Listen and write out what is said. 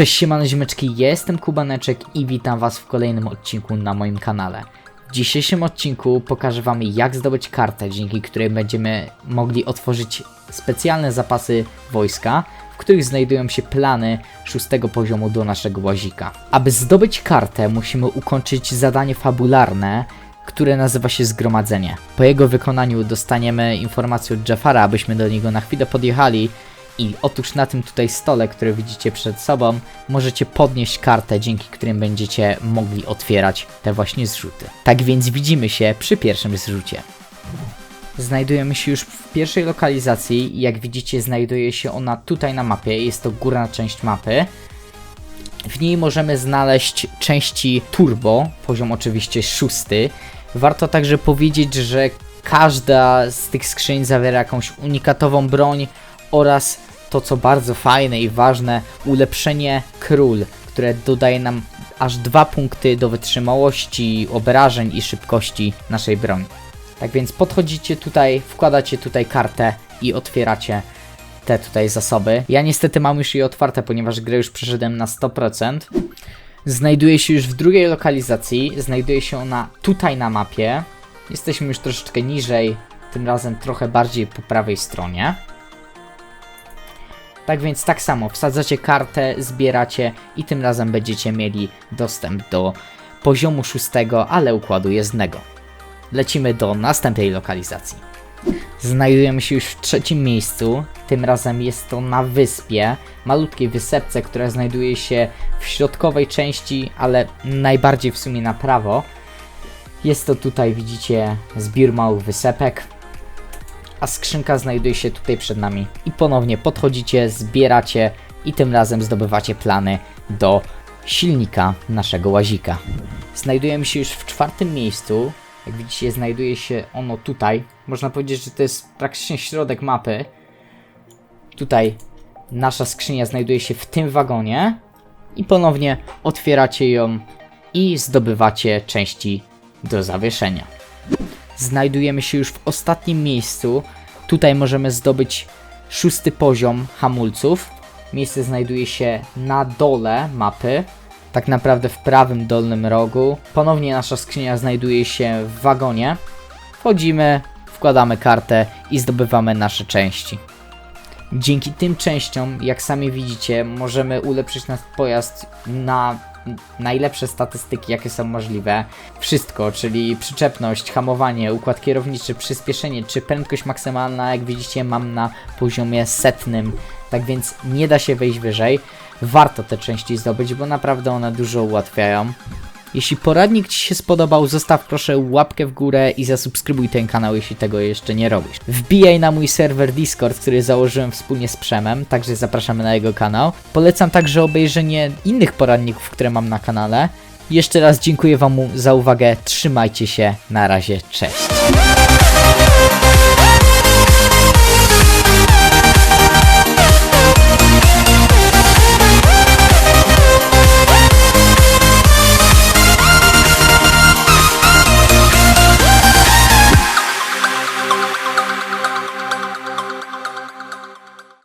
Cześć siemano ziomeczki, jestem Kubaneczek i witam was w kolejnym odcinku na moim kanale. W dzisiejszym odcinku pokażę wam jak zdobyć kartę, dzięki której będziemy mogli otworzyć specjalne zapasy wojska, w których znajdują się plany szóstego poziomu do naszego łazika. Aby zdobyć kartę musimy ukończyć zadanie fabularne, które nazywa się Zgromadzenie. Po jego wykonaniu dostaniemy informację od Jafara, abyśmy do niego na chwilę podjechali i otóż na tym tutaj stole, który widzicie przed sobą, możecie podnieść kartę, dzięki którym będziecie mogli otwierać te właśnie zrzuty. Tak więc widzimy się przy pierwszym zrzucie. Znajdujemy się już w pierwszej lokalizacji jak widzicie znajduje się ona tutaj na mapie, jest to górna część mapy. W niej możemy znaleźć części turbo, poziom oczywiście szósty. Warto także powiedzieć, że każda z tych skrzyń zawiera jakąś unikatową broń oraz to co bardzo fajne i ważne, ulepszenie król, które dodaje nam aż dwa punkty do wytrzymałości, obrażeń i szybkości naszej broni. Tak więc podchodzicie tutaj, wkładacie tutaj kartę i otwieracie te tutaj zasoby. Ja niestety mam już je otwarte, ponieważ grę już przeszedłem na 100%. Znajduje się już w drugiej lokalizacji, znajduje się ona tutaj na mapie. Jesteśmy już troszeczkę niżej, tym razem trochę bardziej po prawej stronie. Tak więc tak samo, wsadzacie kartę, zbieracie i tym razem będziecie mieli dostęp do poziomu szóstego, ale układu jezdnego. Lecimy do następnej lokalizacji. Znajdujemy się już w trzecim miejscu, tym razem jest to na wyspie, malutkiej wysepce, która znajduje się w środkowej części, ale najbardziej w sumie na prawo. Jest to tutaj, widzicie, zbiór małych wysepek, a skrzynka znajduje się tutaj przed nami. I ponownie podchodzicie, zbieracie i tym razem zdobywacie plany do silnika naszego łazika. Znajdujemy się już w czwartym miejscu. Jak widzicie, znajduje się ono tutaj. Można powiedzieć, że to jest praktycznie środek mapy. Tutaj nasza skrzynia znajduje się w tym wagonie. I ponownie otwieracie ją i zdobywacie części do zawieszenia znajdujemy się już w ostatnim miejscu. Tutaj możemy zdobyć szósty poziom hamulców. Miejsce znajduje się na dole mapy, tak naprawdę w prawym dolnym rogu. Ponownie nasza skrzynia znajduje się w wagonie. Wchodzimy, wkładamy kartę i zdobywamy nasze części. Dzięki tym częściom, jak sami widzicie, możemy ulepszyć nasz pojazd na najlepsze statystyki, jakie są możliwe. Wszystko, czyli przyczepność, hamowanie, układ kierowniczy, przyspieszenie czy prędkość maksymalna, jak widzicie, mam na poziomie setnym, tak więc nie da się wejść wyżej. Warto te części zdobyć, bo naprawdę one dużo ułatwiają. Jeśli poradnik Ci się spodobał, zostaw proszę łapkę w górę i zasubskrybuj ten kanał, jeśli tego jeszcze nie robisz. Wbijaj na mój serwer Discord, który założyłem wspólnie z Przemem, także zapraszamy na jego kanał. Polecam także obejrzenie innych poradników, które mam na kanale. Jeszcze raz dziękuję Wam za uwagę, trzymajcie się, na razie, cześć.